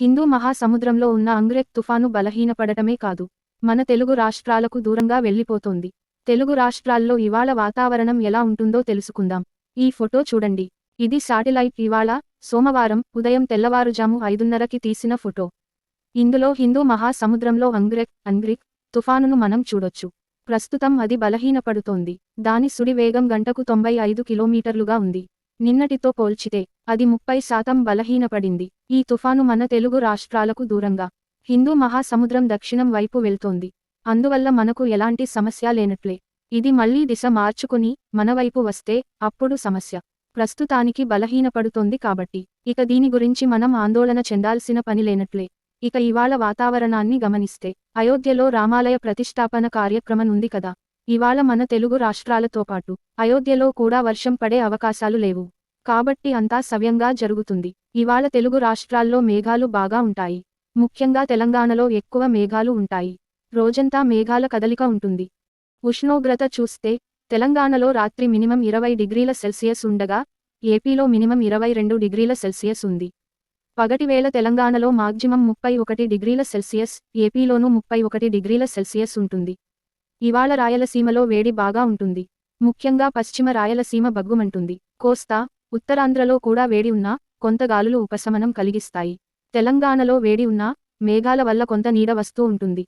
హిందూ మహాసముద్రంలో ఉన్న అంగ్రెక్ తుఫాను బలహీనపడటమే కాదు మన తెలుగు రాష్ట్రాలకు దూరంగా వెళ్ళిపోతోంది తెలుగు రాష్ట్రాల్లో ఇవాళ వాతావరణం ఎలా ఉంటుందో తెలుసుకుందాం. ఈ ఫోటో చూడండి. ఇది శాటిలైట్ ఇవాళ సోమవారం ఉదయం తెల్లవారుజాము ఐదున్నరకి తీసిన ఫోటో. ఇందులో హిందూ మహాసముద్రంలో అంగ్రెక్ అంగ్రిక్ తుఫానును మనం చూడొచ్చు. ప్రస్తుతం అది బలహీనపడుతోంది. దాని సుడి వేగం గంటకు తొంభై ఐదు కిలోమీటర్లుగా ఉంది. నిన్నటితో పోల్చితే అది ముప్పై శాతం బలహీనపడింది. ఈ తుఫాను మన తెలుగు రాష్ట్రాలకు దూరంగా హిందూ మహాసముద్రం దక్షిణం వైపు వెళ్తోంది. అందువల్ల మనకు ఎలాంటి సమస్య లేనట్లే. ఇది మళ్ళీ దిశ మార్చుకుని మనవైపు వస్తే అప్పుడు సమస్య. ప్రస్తుతానికి బలహీనపడుతోంది కాబట్టి ఇక దీని గురించి మనం ఆందోళన చెందాల్సిన పని లేనట్లే. ఇక ఇవాళ వాతావరణాన్ని గమనిస్తే అయోధ్యలో రామాలయ ప్రతిష్టాపన కార్యక్రమం ఉంది కదా. ఇవాళ మన తెలుగు రాష్ట్రాలతో పాటు అయోధ్యలో కూడా వర్షం పడే అవకాశాలు లేవు. కాబట్టి అంతా సవ్యంగా జరుగుతుంది. ఇవాళ తెలుగు రాష్ట్రాల్లో మేఘాలు బాగా ఉంటాయి. ముఖ్యంగా తెలంగాణలో ఎక్కువ మేఘాలు ఉంటాయి. రోజంతా మేఘాల కదలిక ఉంటుంది. ఉష్ణోగ్రత చూస్తే తెలంగాణలో రాత్రి మినిమం ఇరవై డిగ్రీల సెల్సియస్ ఉండగా ఏపీలో మినిమం ఇరవై రెండు డిగ్రీల సెల్సియస్ ఉంది. పగటివేళ తెలంగాణలో మాగ్జిమం ముప్పై ఒకటి డిగ్రీల సెల్సియస్ ఏపీలోనూ ముప్పై ఒకటి డిగ్రీల సెల్సియస్ ఉంటుంది. ఇవాళ రాయలసీమలో వేడి బాగా ఉంటుంది. ముఖ్యంగా పశ్చిమ రాయలసీమ బగ్గుమంటుంది కోస్తా ఉత్తరాంధ్రలో కూడా వేడి ఉన్నా కొంత గాలులు ఉపశమనం కలిగిస్తాయి. తెలంగాణలో వేడి ఉన్నా మేఘాల వల్ల కొంత నీడ వస్తూ ఉంటుంది.